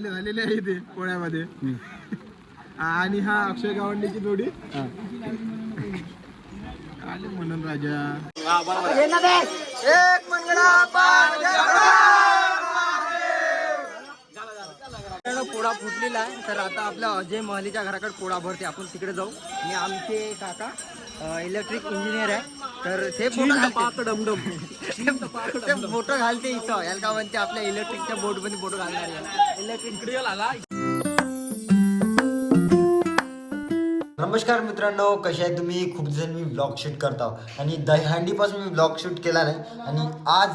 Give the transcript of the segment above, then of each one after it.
आपले झालेले आहे ते पोळ्यामध्ये. आणि हा अक्षय गावंडीची जोडी. आले म्हणून राजा. एक मंगळा पोळा फुटलेला आहे. तर आता आपल्या अजय महलीच्या घराकडे पोळा भरते. आपण तिकडे जाऊ. आणि आमचे काका इलेक्ट्रिक इंजिनियर आहे. तर ते फोटो घालते. ते फोटो घालते इथं. याला का म्हणते आपल्या इलेक्ट्रिकच्या बोर्डमध्ये फोटो घालणार इलेक्ट्रिक नमस्कार मित्रांनो कसे आहे तुम्ही? खूप जण मी ब्लॉग शूट करतो आणि दहीहंडीपासून मी ब्लॉग शूट केला नाही. आणि आज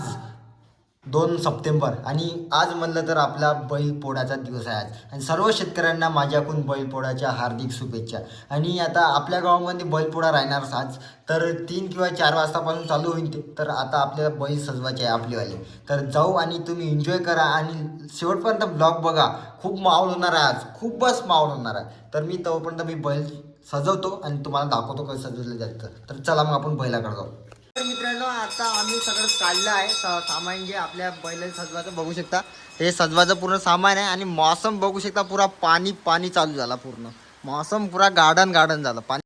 दोन सप्टेंबर. आणि आज म्हणलं तर आपला बैलपोळ्याचा दिवस आहे आज. आणि सर्व शेतकऱ्यांना माझ्याकडून बैलपोळाच्या हार्दिक शुभेच्छा. आणि आता आपल्या गावामध्ये बैलपोळा राहणारच आज. तर तीन किंवा चार वाजतापासून चालू होईल ते. तर आता आपल्याला बैल सजवायचे आहे आपलेवाले. तर जाऊ आणि तुम्ही एन्जॉय करा आणि शेवटपर्यंत ब्लॉग बघा. खूप माहोल होणार आहे आज. खूपच माहोल होणार आहे. तर मी तोपर्यंत मी बैल सजवतो आणि तुम्हाला दाखवतो कसं सजवलं जातं तर चला मग आपण बैलाकडे जाऊ. मित्रांनो आता आम्ही सगळं काढलं आहे. सामान जे आपल्या बैल सजवायचं बघू शकता. हे सजवायचं पूर्ण सामान आहे आणि मौसम बघू शकता पुरा पाणी पाणी चालू झाला पूर्ण. मौसम पुरा गार्डन गार्डन झालं. पाणी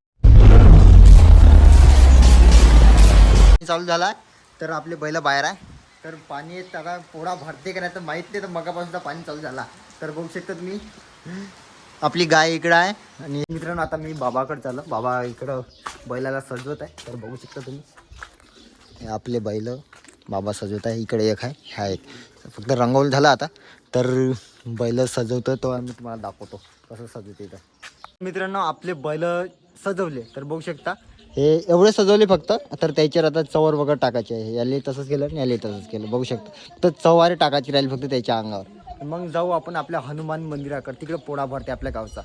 चालू झाला आहे. तर आपले बैल बाहेर आहे. तर पाणी येत आता पोळा भरते का नाही तर माहीत नाही तर मगापासून तर पाणी चालू झाला. तर बघू शकता तुम्ही आपली गाय इकडं आहे. आणि मित्रांनो आता मी बाबाकडे चाललो. बाबा इकडं बैलाला सजवत आहे. तर बघू शकता तुम्ही. आपले बैल बाबा सजवत आहे इकडे एक आहे ह्या एक. फक्त रंगवलं झालं आता. तर बैल सजवतो तो आम्ही तुम्हाला दाखवतो. कसं सजवते इथं. मित्रांनो आपले बैल सजवले तर बघू शकता. हे एवढे सजवले फक्त तर त्याच्यावर आता चवर वगैरे टाकायचे आहे. याले तसंच केलं आणि याले तसंच केलं. बघू शकता. तर चवारे टाकायची राहील फक्त त्याच्या अंगावर. मग जाऊ आपण आपल्या हनुमान मंदिराकडे. तिकडे पोळा भरते आपल्या गावचा.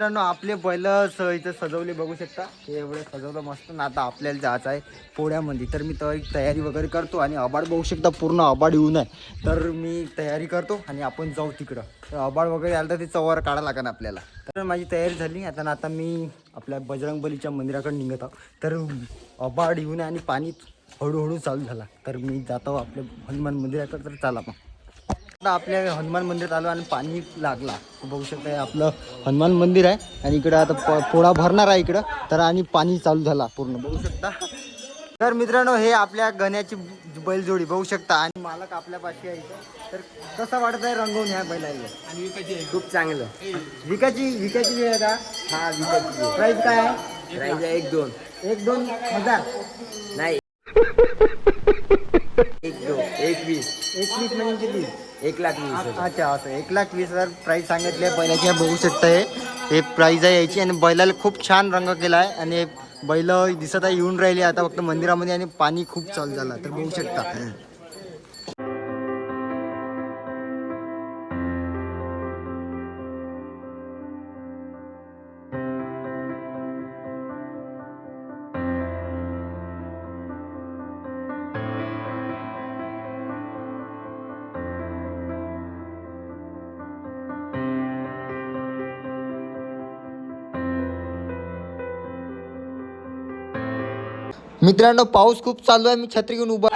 मित्रांनो आपले बैल स इथं सजवले बघू शकता. हे एवढं सजवलं मस्त. ना आता आपल्याला जायचं आहे पोळ्यामध्ये. तर मी तर तयारी वगैरे करतो आणि आबाड बघू शकता पूर्ण आबाड येऊन आहे. तर मी तयारी करतो आणि आपण जाऊ तिकडं. तर आबाड वगैरे आलं तर ते चवार काढा लागेल आपल्याला. तर माझी तयारी झाली. आता ना आता मी आपल्या बजरंगबलीच्या मंदिराकडे निघत आहो. तर आबाड येऊन आहे आणि पाणी हळूहळू चालू झाला. तर मी जातो आपल्या हनुमान मंदिराकडे. तर चला मग. आता आपल्या हनुमान मंदिरात आलो आणि पाणी लागला. बघू शकता आपलं हनुमान मंदिर आहे. आणि इकडं आता पोळा भरणार आहे इकडं. तर आणि पाणी चालू झाला पूर्ण. बघू शकता. तर मित्रांनो हे आपल्या गण्याची बैलजोडी. बघू शकता. आणि मालक आपल्या पाशी आहे तर कसं वाटत आहे रंगवून ह्या बैलाला? खूप चांगलं. विकाची विकाची वेळ आहे का हा विकाची प्राईस काय आहे? प्राइस आहे एक दोन. एक दोन हजार. नाही. एकवीस म्हणजे किती एक लाख वीस हजार. अच्छा असं. एक लाख वीस हजार प्राईस सांगितले बैलाची. हे बघू शकता हे हे प्राईज आहे याची. आणि बैलाला खूप छान रंग केला आहे आणि बैल दिसत आहे येऊन राहिले आता फक्त मंदिरामध्ये आणि पाणी खूप चालू झालं. तर बघू शकता. मित्रांनो पाऊस खूप चालू आहे. मी छत्री घेऊन उभा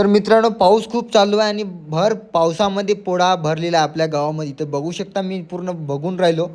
तर मित्रांनो पाऊस खूप चालू आहे आणि भर पावसामध्ये पोळा भरलेला आहे आपल्या गावामध्ये. इथं बघू शकता मी पूर्ण बघून राहिलो.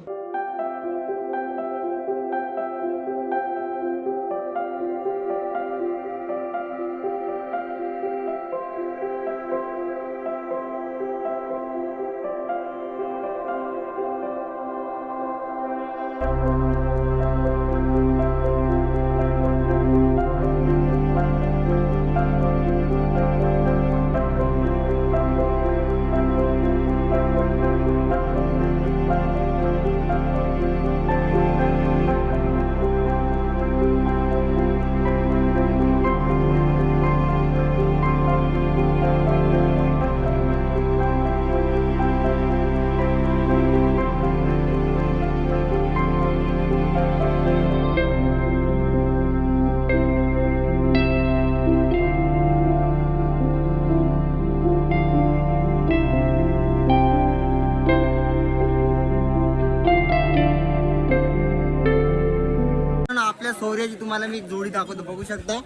दाखवतो बघू शकता.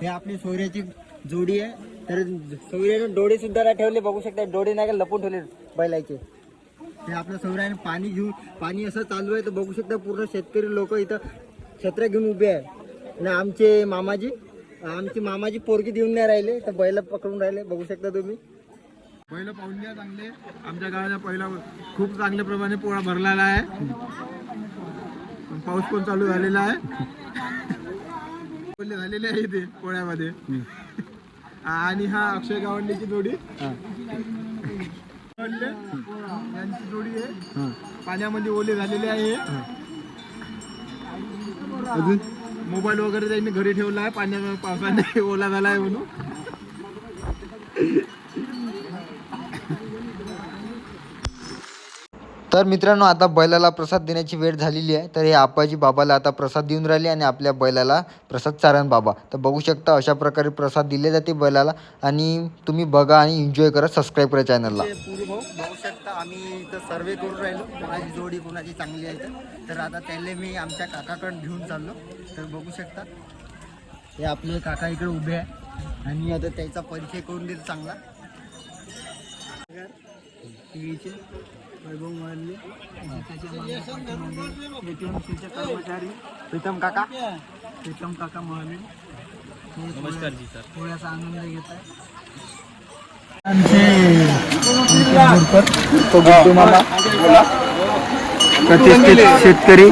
हे आपली सोयऱ्याची जोडी आहे. तर सोयऱ्याने डोळे सुद्धा नाही ठेवले बघू शकता. डोळे नाही का लपून ठेवले बैलायचे हे आपल्या सोयऱ्याने पाणी घेऊन पाणी असं चालू आहे तर बघू शकता पूर्ण शेतकरी लोक इथं छत्र घेऊन उभे आहे. आणि आमचे मामाजी आमची मामाजी पोरगी देऊन नाही राहिले तर बैल पकडून राहिले बघू शकता तुम्ही. पहिलं पाहून घ्या चांगले. आमच्या गावाला पहिला खूप चांगल्या प्रमाणे पोळा भरलेला आहे. पाऊस पण चालू झालेला आहे. पहिले झालेले आहे इथे पोळ्यामध्ये. आणि हा अक्षय गावंडीची जोडी. यांची जोडी आहे. पाण्यामध्ये ओले झालेले आहे. अजून? मोबाईल वगैरे त्यांनी घरी ठेवला आहे. पाण्या पावसाने ओला झाला आहे म्हणून. तर मित्रांनो आता बैलाला प्रसाद देण्याची वेळ झालेली आहे. तर हे आपाजी बाबाला आता प्रसाद देऊन राहिले आणि आपल्या बैलाला प्रसाद चारण बाबा. तर बघू शकता अशा प्रकारे प्रसाद दिले जाते बैलाला. आणि तुम्ही बघा आणि एन्जॉय करा सबस्क्राईब करा चॅनलला भाऊ बघू शकता आम्ही इथं सर्वे करून राहिलो. कोणाची जोडी कोणाची चांगली आहे तर. आता त्याला मी आमच्या काकाकडून घेऊन चाललो. तर बघू शकता हे आपले काका इकडे उभे आहे. आणि आता त्याचा परिचय करून देतो चांगला. टीव्हीचे वैभव मोहल्ले एटीएमसीचे कर्मचारी. प्रीतम काका. प्रीतम काका मोहल्ले नमस्कार जी सर. थोडासा आनंद घेत आहे प्रतिष्ठित शेतकरी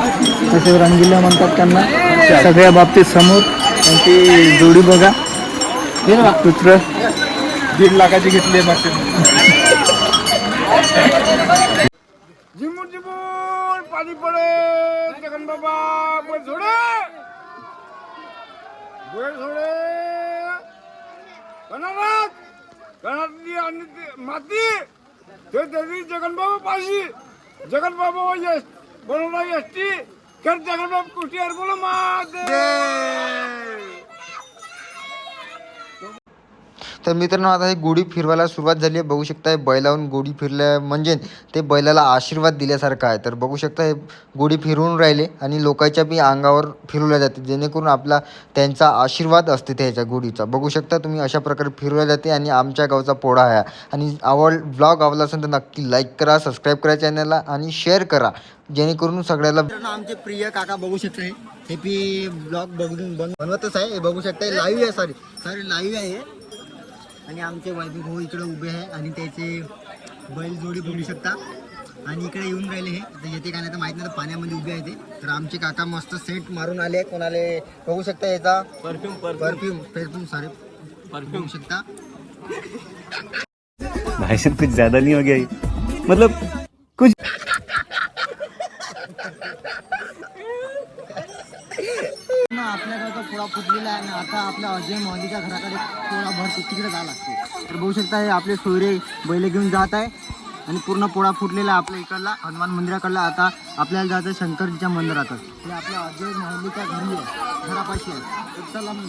तसे रंगिले म्हणतात त्यांना. सगळ्या बाबतीत समोर. त्यांची जोडी बघा. पुत्र दीड लाखाची घेतली आहे मागच्या जिमून जिमून पाणी पडे जगन बाबा बैल सोडे बैल सोडे कणारात कणातली आणि ती माती ते देवी जगन बाबा पाशी जगन बाबा यश बनवला एसटी कर जगन बाबा कुस्ती हर बोलो माते तर मित्रांनो आता हे गोडी फिरवायला सुरुवात झाली आहे. बघू शकता बैलावून गुढी गोडी फिरल्या म्हणजे ते बैलाला आशीर्वाद दिल्यासारखं आहे. तर बघू शकता हे गोडी फिरवून राहिले आणि लोकांच्या बी अंगावर फिरवल्या जाते. जेणेकरून आपला त्यांचा आशीर्वाद असते त्याच्या गोडीचा बघू शकता तुम्ही अशा प्रकारे फिरवल्या जाते आणि आमच्या गावचा पोळा आहे. आणि आवड ब्लॉग आवडला असेल तर नक्की लाईक करा सबस्क्राईब करा चॅनलला आणि शेअर करा. जेणेकरून सगळ्याला आमचे प्रिय काका बघू शकते हे हे पी ब्लॉग बघून बनवतच आहे. हे बघू शकता लाईव्ह आहे सॉरी सॉरी लाईव्ह आहे. हे. आणि आमचे वैभव भाऊ इकडे उभे आहे आणि त्याचे बैल जोडी बघू शकता. आणि इकडे येऊन राहिले हे. आता येते का नाही तर माहीत नाही तर पाण्यामध्ये उभे आहे ते. तर आमचे काका मस्त सेंट मारून आले कोणाले बघू शकता याचा? परफ्यूम परफ्यूम परफ्यूम सॉरी बघू शकता. भाई साहब कुछ ज्यादा नहीं हो गया ये? मतलब कुछ ना आपल्या पोळा फुटलेला आहे आणि आता आपल्या अजय मोहलीच्या घराकडे पोळा भर तिकडे जावं लागते तर बघू शकता हे आपले सोयरे बैल घेऊन जात आहे आणि पूर्ण पोळा फुटलेला आहे आपल्या इकडला हनुमान मंदिराकडला. आता आपल्याला जायचं आहे शंकरजीच्या मंदिरात हे आपल्या अजय मोहलीच्या घरी आहे घरापाशी आहे. तर चला मग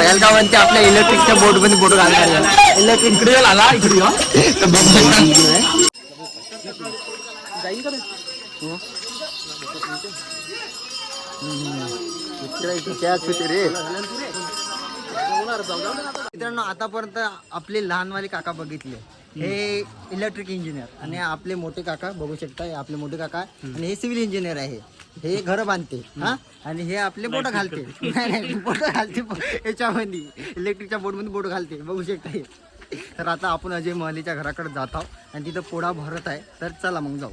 एलगावांचे आपल्या इलेक्ट्रिकच्या बोर्डमध्ये फोटो घालणार इलेक्ट्रिक इकडे आला इकडे तर बघू मित्रांनो आतापर्यंत आपले लहानवाले काका बघितले. हे इलेक्ट्रिक इंजिनियर आणि आपले मोठे काका बघू शकता हे आपले मोठे काका आणि हे सिव्हिल इंजिनियर आहे हे. घर बांधते हा? आणि हे आपले बोट घालते. नाही नाही बोट घालते याच्यामध्ये. इलेक्ट्रिकच्या बोर्डमध्ये बोट घालते बघू शकता हे. तर आता आपण अजय महलीच्या घराकडे जात आहोत आणि तिथं पोळा भरत आहे. तर चला मग जाऊ.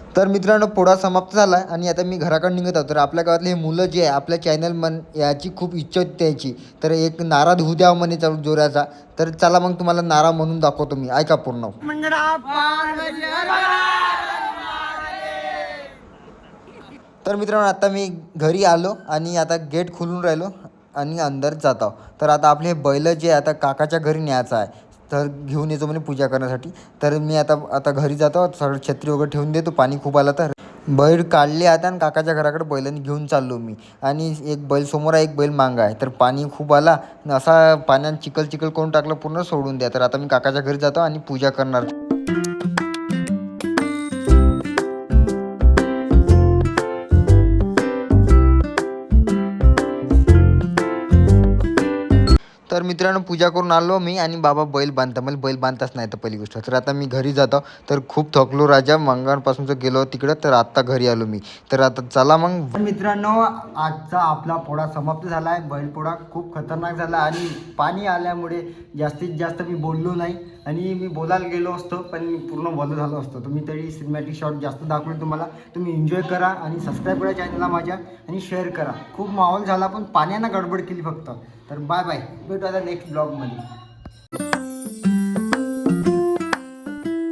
तर मित्रांनो पोळा समाप्त झाला आणि आता मी घराकडे निघत आहोत. तर आपल्या गावातले हे मुलं जे आहे आपल्या चॅनल मन याची खूप इच्छा होती त्याची. तर एक नारा धुऊ द्या म्हणे चालू जोराचा. तर चला मग तुम्हाला नारा म्हणून दाखवतो मी. ऐका पूर्ण. तर मित्रांनो आता मी घरी आलो आणि आता गेट खोलून राहिलो आणि अंदर जात आहो तर आता आपले बैल जे आहे आता काकाच्या घरी न्यायचं आहे. तर घेऊन येतो म्हणे पूजा करण्यासाठी. तर मी आता आता घरी जातो सगळं छत्री वगैरे ठेवून देतो पाणी खूप आलं तर. बैल काढले आता आणि काकाच्या घराकडे बैलांनी घेऊन चाललो मी. आणि एक बैल समोर आहे एक बैल मागा आहे. तर पाणी खूप आला. असा पाण्यात चिखल चिखल करून टाकलं पूर्ण सोडून द्या. तर आता मी काकाच्या घरी जातो आणि पूजा करणार. तर मित्रांनो पूजा करून आलो मी आणि बाबा बैल बांधता मला म्हणजे बैल बांधताच नाही तर पहिली गोष्ट. तर आता मी घरी जातो. तर खूप थकलो राजा. मंगळपासूनच गेलो तिकडं तर आत्ता घरी आलो मी. तर आता चला मग. मित्रांनो आजचा आपला पोळा समाप्त झाला आहे बैलपोळा खूप खतरनाक झाला आणि पाणी आल्यामुळे जास्तीत जास्त मी बोललो नाही. आणि मी बोलायला गेलो असतो पण पूर्ण बोललो झालो असतो. तुम्ही तरी सिनेमॅटिक शॉट जास्त दाखवले तुम्हाला. तुम्ही एन्जॉय करा आणि सबस्क्राईब करा चॅनलला माझ्या आणि शेअर करा. खूप माहोल झाला पण पाण्यानं गडबड केली फक्त. तर बाय बाय भेटू आता नेक्स्ट ब्लॉगमध्ये